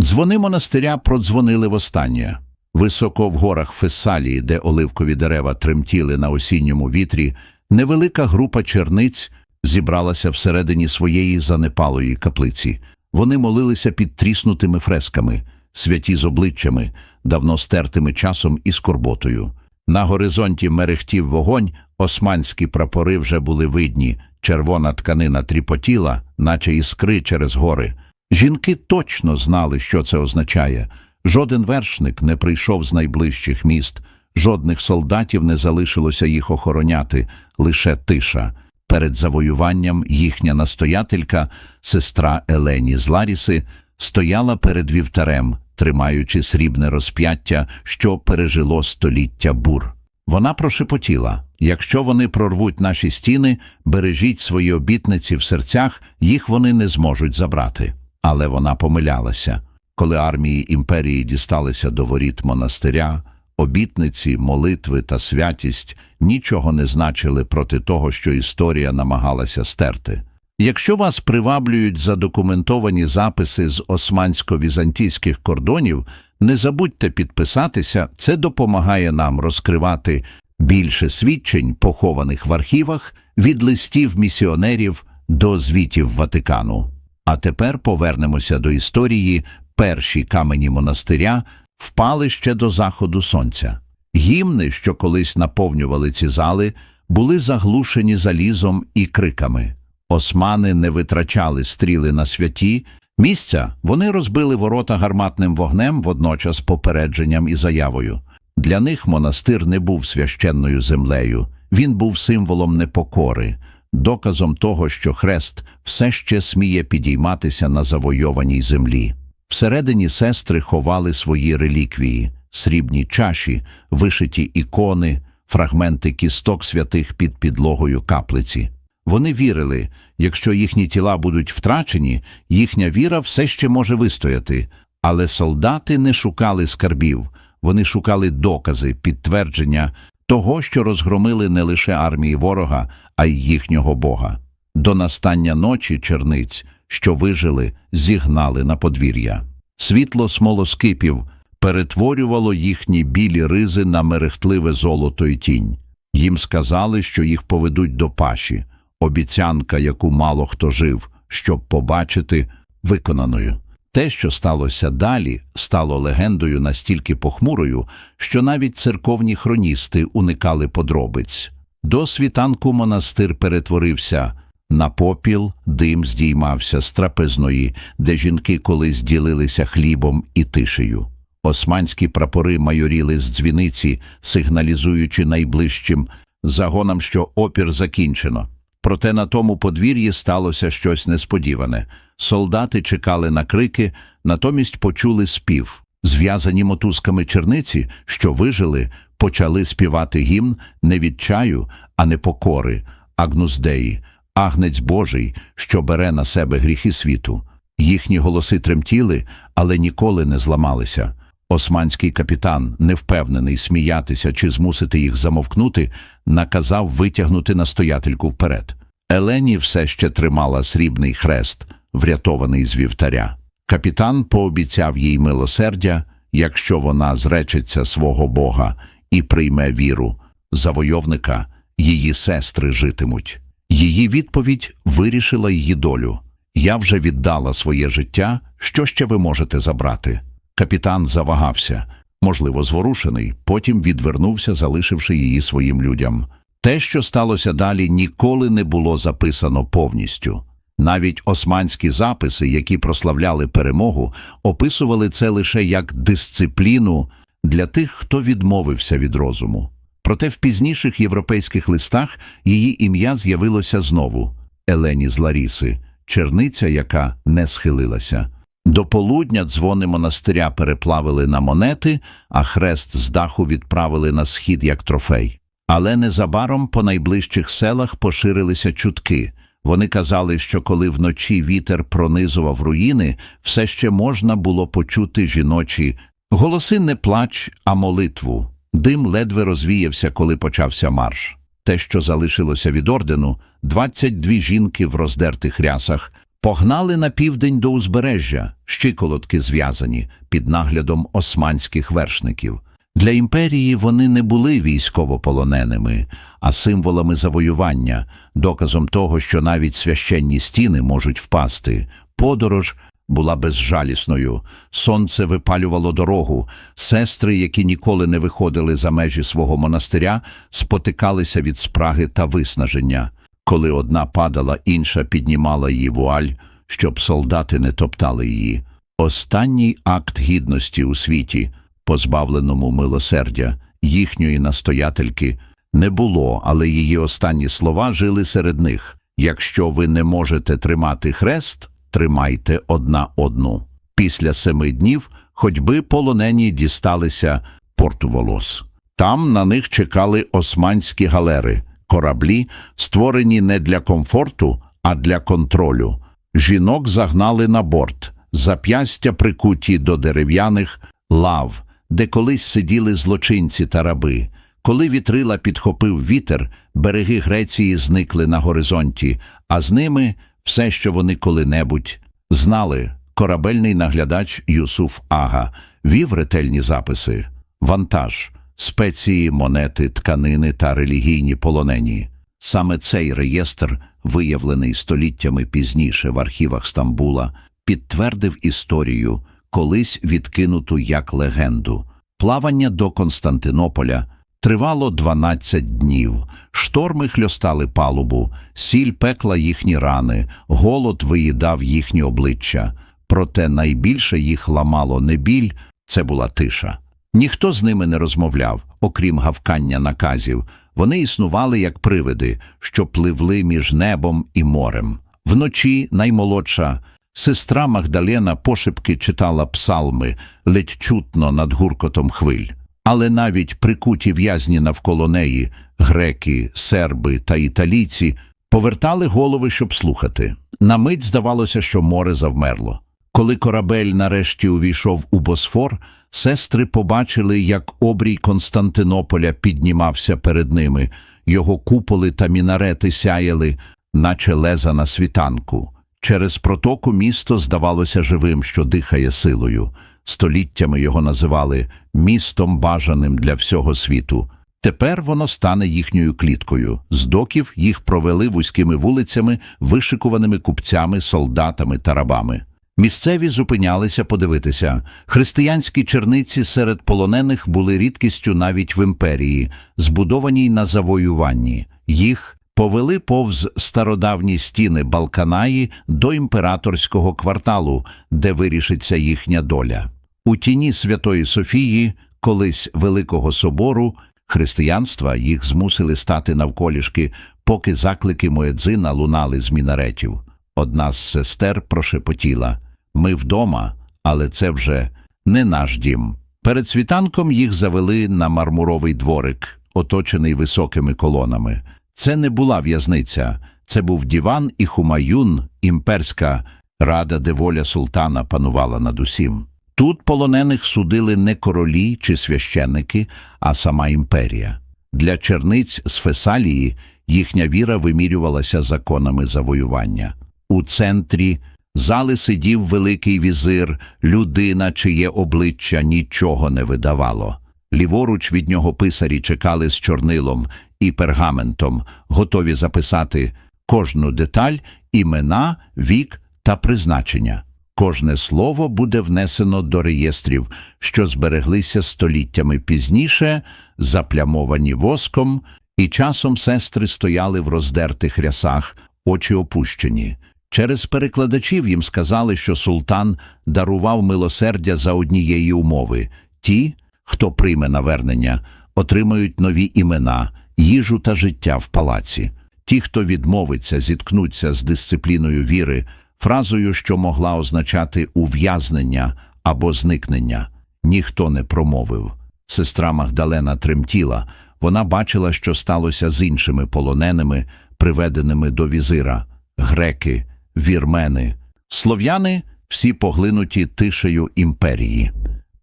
Дзвони монастиря продзвонили востаннє. Високо в горах Фессалії, де оливкові дерева тремтіли на осінньому вітрі, невелика група черниць зібралася всередині своєї занепалої каплиці. Вони молилися під тріснутими фресками, святі з обличчями, давно стертими часом і скорботою. На горизонті мерехтів вогонь, османські прапори вже були видні, червона тканина тріпотіла, наче іскри через гори. Жінки точно знали, що це означає. Жоден вершник не прийшов з найближчих міст, жодних солдатів не залишилося їх охороняти, лише тиша. Перед завоюванням їхня настоятелька, сестра Елені з Ларіси, стояла перед вівтарем, тримаючи срібне розп'яття, що пережило століття бур. Вона прошепотіла якщо вони прорвуть наші стіни, бережіть свої обітниці в серцях, їх вони не зможуть забрати. Але вона помилялася. Коли армії імперії дісталися до воріт монастиря, обітниці, молитви та святість нічого не значили проти того, що історія намагалася стерти. Якщо вас приваблюють задокументовані записи з османсько-візантійських кордонів, не забудьте підписатися, це допомагає нам розкривати більше свідчень, похованих в архівах, від листів місіонерів до звітів Ватикану. А тепер повернемося до історії. Перші камені монастиря впали ще до заходу сонця. Гімни, що колись наповнювали ці зали, були заглушені залізом і криками. Османи не витрачали стріли на святі місця, вони розбили ворота гарматним вогнем, водночас попередженням і заявою. Для них монастир не був священною землею, він був символом непокори, доказом того, що хрест все ще сміє підійматися на завойованій землі. Всередині сестри ховали свої реліквії, срібні чаші, вишиті ікони, фрагменти кісток святих під підлогою каплиці. Вони вірили, якщо їхні тіла будуть втрачені, їхня віра все ще може вистояти. Але солдати не шукали скарбів, вони шукали докази, підтвердження того, що розгромили не лише армії ворога, а й їхнього Бога. До настання ночі черниць, що вижили, зігнали на подвір'я. Світло смолоскипів перетворювало їхні білі ризи на мерехтливе золото й тінь. Їм сказали, що їх поведуть до паші, обіцянка, яку мало хто жив, щоб побачити, виконаною. Те, що сталося далі, стало легендою настільки похмурою, що навіть церковні хроністи уникали подробиць. До світанку монастир перетворився на попіл, дим здіймався з трапезної, де жінки колись ділилися хлібом і тишею. Османські прапори майоріли з дзвіниці, сигналізуючи найближчим загонам, що опір закінчено. Проте на тому подвір'ї сталося щось несподіване. Солдати чекали на крики, натомість почули спів. Зв'язані мотузками черниці, що вижили, почали співати гімн не від чаю, а не покори, Агнус Деї, агнець Божий, що бере на себе гріхи світу. Їхні голоси тремтіли, але ніколи не зламалися. Османський капітан, невпевнений сміятися чи змусити їх замовкнути, наказав витягнути настоятельку вперед. Елені все ще тримала срібний хрест, врятований з вівтаря. Капітан пообіцяв їй милосердя, якщо вона зречеться свого Бога і прийме віру. Завойовника її сестри житимуть. Її відповідь вирішила її долю. Я вже віддала своє життя, що ще ви можете забрати? Капітан завагався, можливо, зворушений, потім відвернувся, залишивши її своїм людям. Те, що сталося далі, ніколи не було записано повністю. Навіть османські записи, які прославляли перемогу, описували це лише як дисципліну для тих, хто відмовився від розуму. Проте в пізніших європейських листах її ім'я з'явилося знову Елені з Ларіси, черниця, яка не схилилася. До полудня дзвони монастиря переплавили на монети, а хрест з даху відправили на схід як трофей. Але незабаром по найближчих селах поширилися чутки. Вони казали, що коли вночі вітер пронизував руїни, все ще можна було почути жіночі голоси не плач, а молитву. Дим ледве розвіявся, коли почався марш. Те, що залишилося від ордену, 22 жінки в роздертих рясах, Погнали на південь до узбережжя, щиколотки зв'язані під наглядом османських вершників. Для імперії вони не були військовополоненими, а символами завоювання, доказом того, що навіть священні стіни можуть впасти. Подорож була безжалісною. Сонце випалювало дорогу. Сестри, які ніколи не виходили за межі свого монастиря, спотикалися від спраги та виснаження. Коли одна падала, інша піднімала її вуаль, щоб солдати не топтали її. Останній акт гідності у світі, позбавленому милосердя, їхньої настоятельки, не було, але її останні слова жили серед них. Якщо ви не можете тримати хрест, тримайте одна одну. Після семи днів ходьби полонені дісталися порту волос. Там на них чекали османські галери, кораблі, створені не для комфорту, а для контролю. Жінок загнали на борт, зап'ястя прикуті до дерев'яних лав, де колись сиділи злочинці та раби. Коли вітрила підхопив вітер, береги Греції зникли на горизонті, а з ними все, що вони коли-небудь знали. Корабельний наглядач Юсуф Ага вів ретельні записи, вантаж, спеції, монети, тканини та релігійні полонені. Саме цей реєстр, виявлений століттями пізніше в архівах Стамбула, підтвердив історію, колись відкинуту як легенду. Плавання до Константинополя тривало 12 днів. Шторми хльостали палубу, сіль пекла їхні рани, голод виїдав їхні обличчя. Проте найбільше їх ламало не біль, це була тиша. Ніхто з ними не розмовляв, окрім гавкання наказів. Вони існували як привиди, що пливли між небом і морем. Вночі наймолодша сестра Магдалена пошепки читала псалми, ледь чутно над гуркотом хвиль. Але навіть прикуті в'язні навколо неї, греки, серби та італійці, повертали голови, щоб слухати. На мить здавалося, що море завмерло. Коли корабель нарешті увійшов у Босфор, сестри побачили, як обрій Константинополя піднімався перед ними, його куполи та мінарети сяяли, наче леза на світанку. Через протоку місто здавалося живим, що дихає силою. Століттями його називали містом бажаним для всього світу. Тепер воно стане їхньою кліткою. З доків їх провели вузькими вулицями, вишикуваними купцями, солдатами та рабами. Місцеві зупинялися подивитися. Християнські черниці серед полонених були рідкістю навіть в імперії, збудованій на завоюванні. Їх повели повз стародавні стіни Балканаї до імператорського кварталу, де вирішиться їхня доля. У тіні Святої Софії, колись Великого собору, християнства їх змусили стати навколішки, поки заклики Моедзина лунали з мінаретів. Одна з сестер прошепотіла Ми вдома, але це вже не наш дім. Перед світанком їх завели на мармуровий дворик, оточений високими колонами. Це не була в'язниця, це був діван і хумаюн, імперська рада, де воля султана панувала над усім. Тут полонених судили не королі чи священники, а сама імперія. Для черниць з Фесалії їхня віра вимірювалася законами завоювання. У центрі зали сидів великий візир, людина, чиє обличчя нічого не видавало. Ліворуч від нього писарі чекали з чорнилом і пергаментом, готові записати кожну деталь, імена, вік та призначення. Кожне слово буде внесено до реєстрів, що збереглися століттями пізніше, заплямовані воском, і часом сестри стояли в роздертих рясах, очі опущені. Через перекладачів їм сказали, що султан дарував милосердя за однієї умови ті, хто прийме навернення, отримають нові імена, їжу та життя в палаці. Ті, хто відмовиться, зіткнуться з дисципліною віри, фразою, що могла означати ув'язнення або зникнення. Ніхто не промовив. Сестра Магдалена тремтіла. Вона бачила, що сталося з іншими полоненими, приведеними до візира греки, вірмени, слов'яни всі поглинуті тишею імперії.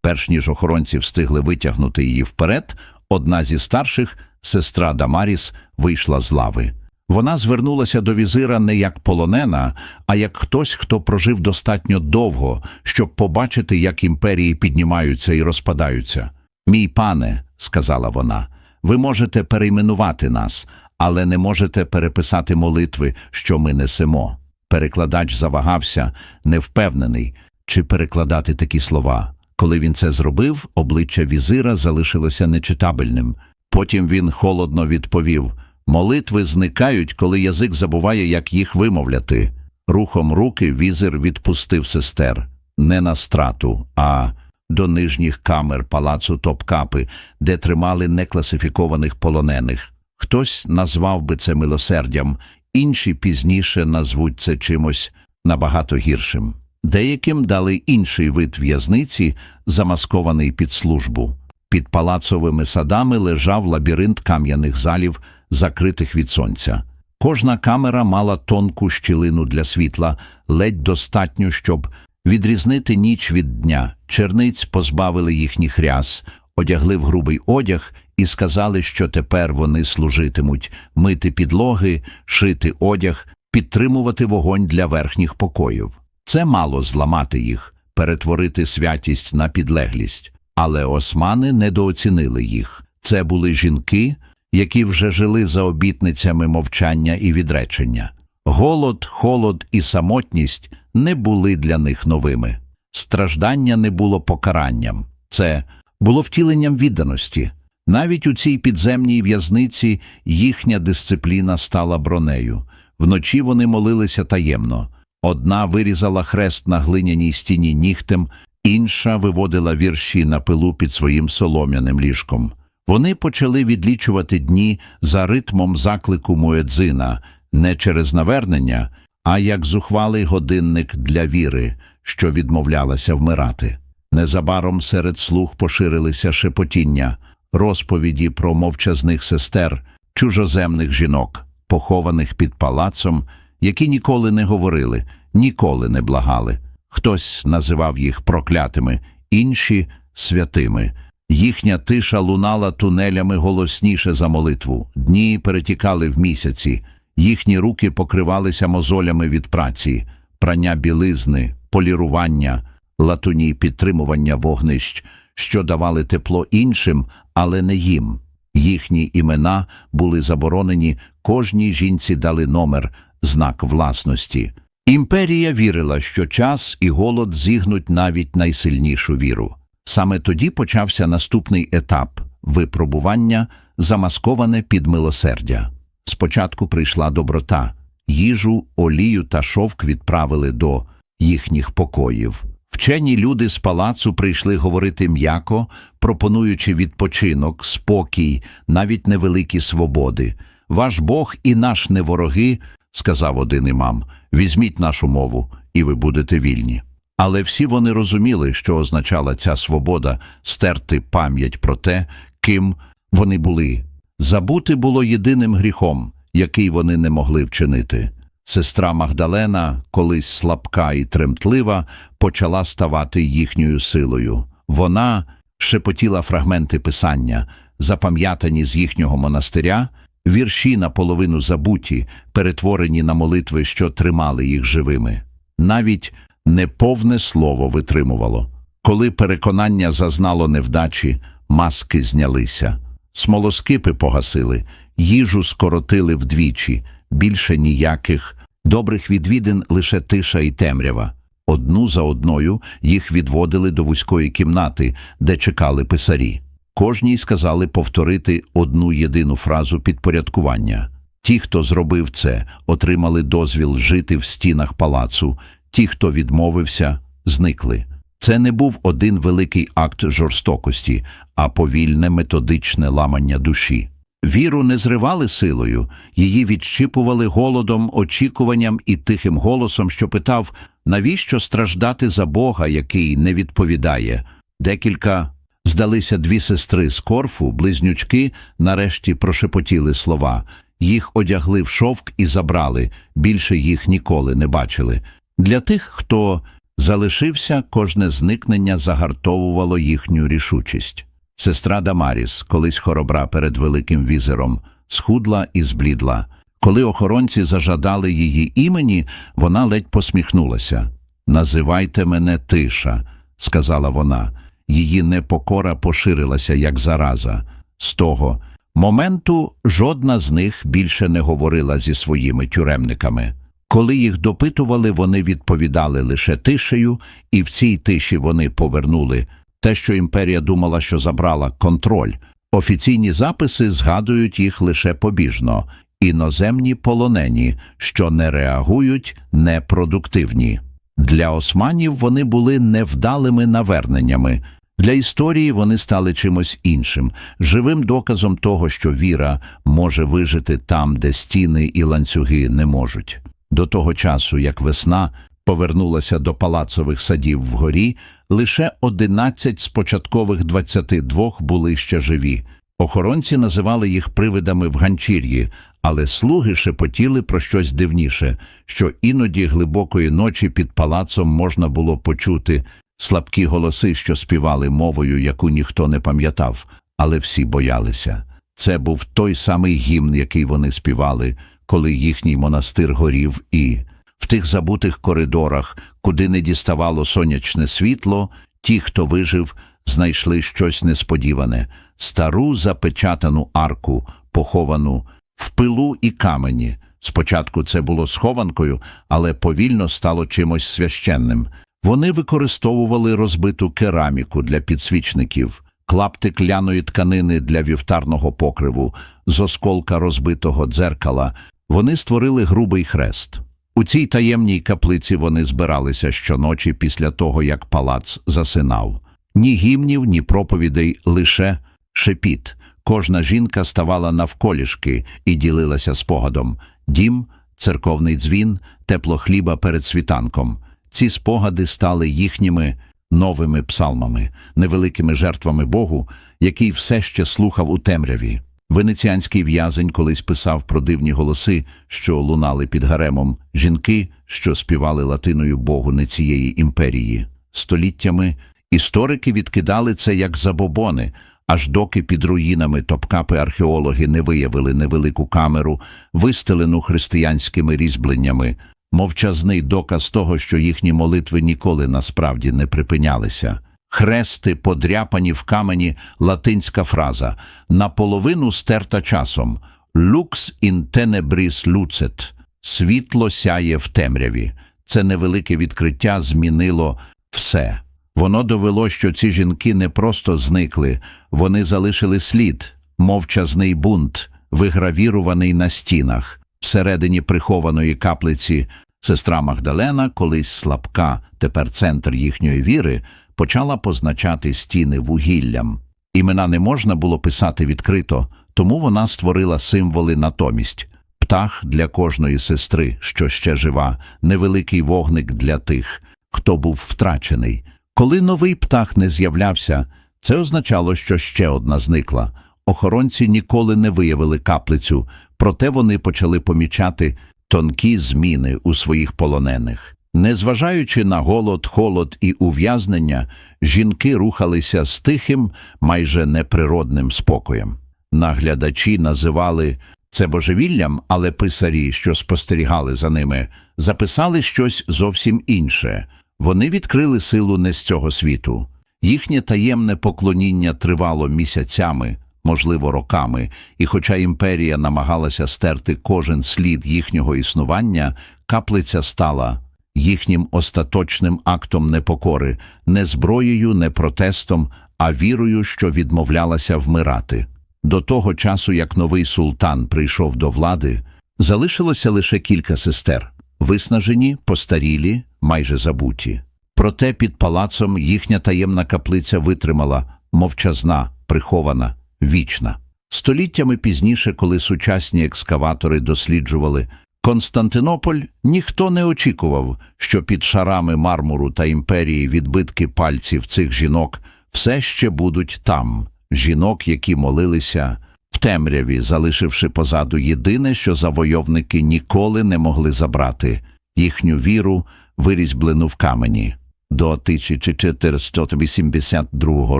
Перш ніж охоронці встигли витягнути її вперед, одна зі старших, сестра Дамаріс, вийшла з лави. Вона звернулася до візира не як полонена, а як хтось, хто прожив достатньо довго, щоб побачити, як імперії піднімаються і розпадаються. Мій пане, сказала вона, ви можете перейменувати нас, але не можете переписати молитви, що ми несемо. Перекладач завагався, невпевнений, чи перекладати такі слова. Коли він це зробив, обличчя візира залишилося нечитабельним. Потім він холодно відповів молитви зникають, коли язик забуває, як їх вимовляти. Рухом руки візир відпустив сестер не на страту, а до нижніх камер палацу Топкапи, де тримали некласифікованих полонених. Хтось назвав би це милосердям, інші пізніше назвуть це чимось набагато гіршим. Деяким дали інший вид в'язниці, замаскований під службу. Під палацовими садами лежав лабіринт кам'яних залів, закритих від сонця. Кожна камера мала тонку щілину для світла, ледь достатньо, щоб відрізнити ніч від дня. Черниць позбавили їхніх ряс, одягли в грубий одяг і сказали, що тепер вони служитимуть мити підлоги, шити одяг, підтримувати вогонь для верхніх покоїв. Це мало зламати їх, перетворити святість на підлеглість. Але османи недооцінили їх. Це були жінки, які вже жили за обітницями мовчання і відречення. Голод, холод і самотність не були для них новими. Страждання не було покаранням, це було втіленням відданості. Навіть у цій підземній в'язниці їхня дисципліна стала бронею. Вночі вони молилися таємно. Одна вирізала хрест на глиняній стіні нігтем, інша виводила вірші на пилу під своїм солом'яним ліжком. Вони почали відлічувати дні за ритмом заклику Муедзина не через навернення, а як зухвалий годинник для віри, що відмовлялася вмирати. Незабаром серед слуг поширилися шепотіння, розповіді про мовчазних сестер, чужоземних жінок, похованих під палацом, які ніколи не говорили, ніколи не благали. Хтось називав їх проклятими, інші святими. Їхня тиша лунала тунелями голосніше за молитву, дні перетікали в місяці, їхні руки покривалися мозолями від праці, прання білизни, полірування, латуні підтримування вогнищ, що давали тепло іншим, але не їм. Їхні імена були заборонені, кожній жінці дали номер, знак власності. Імперія вірила, що час і голод зігнуть навіть найсильнішу віру. Саме тоді почався наступний етап випробування, замасковане під милосердя. Спочатку прийшла доброта, їжу, олію та шовк відправили до їхніх покоїв. Вчені люди з палацу прийшли говорити м'яко, пропонуючи відпочинок, спокій, навіть невеликі свободи. Ваш Бог і наш не вороги, сказав один імам, візьміть нашу мову, і ви будете вільні. Але всі вони розуміли, що означала ця свобода стерти пам'ять про те, ким вони були. Забути було єдиним гріхом, який вони не могли вчинити. Сестра Магдалена, колись слабка і тремтлива, почала ставати їхньою силою. Вона шепотіла фрагменти писання, запам'ятані з їхнього монастиря, вірші наполовину забуті, перетворені на молитви, що тримали їх живими. Навіть неповне слово витримувало. Коли переконання зазнало невдачі, маски знялися, смолоскипи погасили, їжу скоротили вдвічі, більше ніяких, добрих відвідин лише тиша і темрява. Одну за одною їх відводили до вузької кімнати, де чекали писарі. Кожній сказали повторити одну єдину фразу підпорядкування. Ті, хто зробив це, отримали дозвіл жити в стінах палацу, ті, хто відмовився, зникли. Це не був один великий акт жорстокості, а повільне методичне ламання душі. Віру не зривали силою, її відщипували голодом, очікуванням і тихим голосом, що питав, навіщо страждати за Бога, який не відповідає. Декілька здалися дві сестри з корфу, близнючки, нарешті прошепотіли слова. Їх одягли в шовк і забрали, більше їх ніколи не бачили. Для тих, хто залишився, кожне зникнення загартовувало їхню рішучість. Сестра Дамаріс, колись хоробра перед великим візером, схудла і зблідла. Коли охоронці зажадали її імені, вона ледь посміхнулася. Називайте мене тиша, сказала вона. Її непокора поширилася, як зараза. З того моменту жодна з них більше не говорила зі своїми тюремниками. Коли їх допитували, вони відповідали лише тишею, і в цій тиші вони повернули те, що імперія думала, що забрала контроль. Офіційні записи згадують їх лише побіжно. Іноземні полонені, що не реагують, непродуктивні. Для османів вони були невдалими наверненнями. Для історії вони стали чимось іншим, живим доказом того, що віра може вижити там, де стіни і ланцюги не можуть. До того часу, як весна повернулася до палацових садів вгорі, лише 11 з початкових 22 були ще живі. Охоронці називали їх привидами в ганчір'ї, але слуги шепотіли про щось дивніше, що іноді глибокої ночі під палацом можна було почути слабкі голоси, що співали мовою, яку ніхто не пам'ятав, але всі боялися. Це був той самий гімн, який вони співали, коли їхній монастир горів, і в тих забутих коридорах, куди не діставало сонячне світло, ті, хто вижив, знайшли щось несподіване стару запечатану арку, поховану в пилу і камені. Спочатку це було схованкою, але повільно стало чимось священним. Вони використовували розбиту кераміку для підсвічників, клаптик ляної тканини для вівтарного покриву, з осколка розбитого дзеркала. Вони створили грубий хрест. У цій таємній каплиці вони збиралися щоночі після того, як палац засинав. Ні гімнів, ні проповідей, лише шепіт. Кожна жінка ставала навколішки і ділилася спогадом. Дім, церковний дзвін, тепло хліба перед світанком. Ці спогади стали їхніми новими псалмами, невеликими жертвами Богу, який все ще слухав у темряві. Венеціанський в'язень колись писав про дивні голоси, що лунали під гаремом, жінки, що співали латиною Богу не цієї імперії. Століттями історики відкидали це як забобони, аж доки під руїнами топкапи-археологи не виявили невелику камеру, вистелену християнськими різьбленнями, мовчазний доказ того, що їхні молитви ніколи насправді не припинялися. Хрести, подряпані в камені, латинська фраза, наполовину стерта часом «Lux in tenebris lucet» – «Світло сяє в темряві». Це невелике відкриття змінило все. Воно довело, що ці жінки не просто зникли, вони залишили слід, мовчазний бунт, вигравіруваний на стінах. Всередині прихованої каплиці сестра Магдалена, колись слабка, тепер центр їхньої віри, почала позначати стіни вугіллям. Імена не можна було писати відкрито, тому вона створила символи натомість. Птах для кожної сестри, що ще жива, невеликий вогник для тих, хто був втрачений. Коли новий птах не з'являвся, це означало, що ще одна зникла. Охоронці ніколи не виявили каплицю, проте вони почали помічати тонкі зміни у своїх полонених. Незважаючи на голод, холод і ув'язнення, жінки рухалися з тихим, майже неприродним спокоєм. Наглядачі називали це божевіллям, але писарі, що спостерігали за ними, записали щось зовсім інше. Вони відкрили силу не з цього світу. Їхнє таємне поклоніння тривало місяцями, можливо, роками, і хоча імперія намагалася стерти кожен слід їхнього існування, каплиця стала їхнім остаточним актом непокори, не зброєю, не протестом, а вірою, що відмовлялася вмирати. До того часу, як новий султан прийшов до влади, залишилося лише кілька сестер, виснажені, постарілі, майже забуті. Проте під палацом їхня таємна каплиця витримала мовчазна, прихована, вічна. Століттями пізніше, коли сучасні екскаватори досліджували Константинополь, ніхто не очікував, що під шарами мармуру та імперії відбитки пальців цих жінок все ще будуть там, жінок, які молилися в темряві, залишивши позаду єдине, що завойовники ніколи не могли забрати їхню віру, вирізьблену в камені. До 1482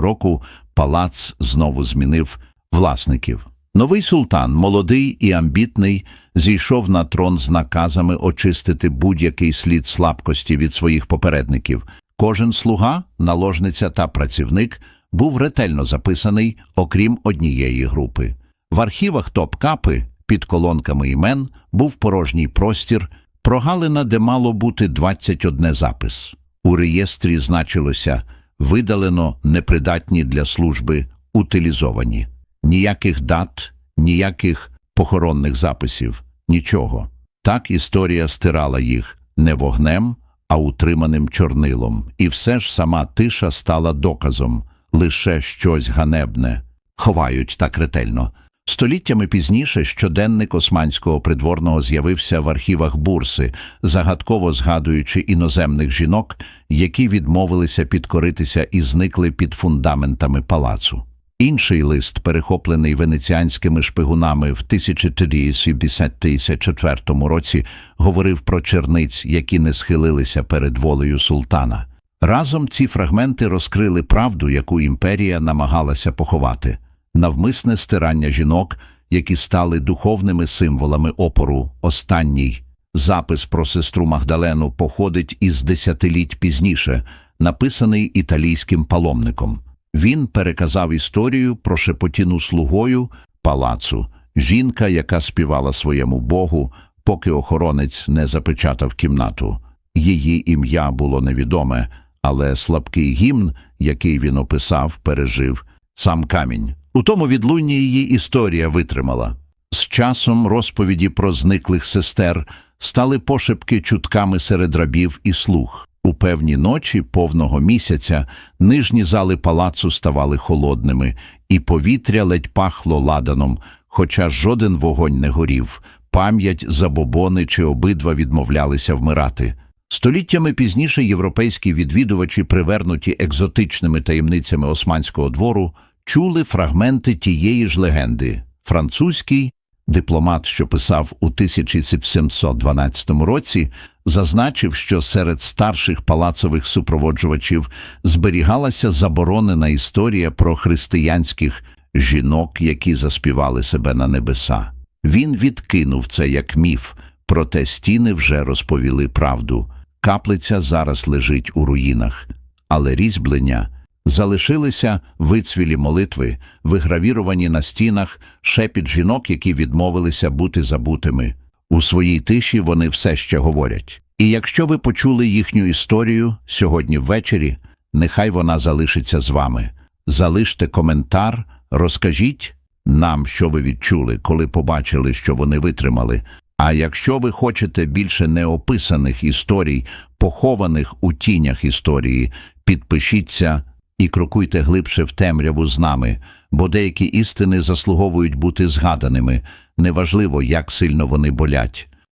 року палац знову змінив власників. Новий султан, молодий і амбітний, зійшов на трон з наказами очистити будь-який слід слабкості від своїх попередників. Кожен слуга, наложниця та працівник був ретельно записаний, окрім однієї групи. В архівах топ-капи під колонками імен був порожній простір, прогалина, де мало бути 21 запис. У реєстрі значилося видалено непридатні для служби, утилізовані. Ніяких дат, ніяких похоронних записів, нічого. Так історія стирала їх не вогнем, а утриманим чорнилом. І все ж сама тиша стала доказом лише щось ганебне. Ховають так ретельно. Століттями пізніше щоденник османського придворного з'явився в архівах бурси, загадково згадуючи іноземних жінок, які відмовилися підкоритися і зникли під фундаментами палацу. Інший лист, перехоплений венеціанськими шпигунами в 1374 році, говорив про черниць, які не схилилися перед волею султана. Разом ці фрагменти розкрили правду, яку імперія намагалася поховати навмисне стирання жінок, які стали духовними символами опору. Останній запис про сестру Магдалену походить із десятиліть пізніше, написаний італійським паломником. Він переказав історію про шепотіну слугою палацу, жінка, яка співала своєму богу, поки охоронець не запечатав кімнату. Її ім'я було невідоме, але слабкий гімн, який він описав, пережив сам камінь. У тому відлунні її історія витримала. З часом розповіді про зниклих сестер стали пошепки чутками серед рабів і слуг. У певні ночі повного місяця нижні зали палацу ставали холодними, і повітря ледь пахло ладаном, хоча жоден вогонь не горів, пам'ять, забобони чи обидва відмовлялися вмирати. Століттями пізніше європейські відвідувачі, привернуті екзотичними таємницями османського двору, чули фрагменти тієї ж легенди. Французький дипломат, що писав у 1712 році, зазначив, що серед старших палацових супроводжувачів зберігалася заборонена історія про християнських жінок, які заспівали себе на небеса. Він відкинув це як міф, проте стіни вже розповіли правду. Каплиця зараз лежить у руїнах, але різьблення залишилися вицвілі молитви, вигравіровані на стінах, шепіт жінок, які відмовилися бути забутими. У своїй тиші вони все ще говорять. І якщо ви почули їхню історію сьогодні ввечері, нехай вона залишиться з вами. Залиште коментар, розкажіть нам, що ви відчули, коли побачили, що вони витримали. А якщо ви хочете більше неописаних історій, похованих у тінях історії, підпишіться і крокуйте глибше в темряву з нами, бо деякі істини заслуговують бути згаданими, неважливо, як сильно вони болять.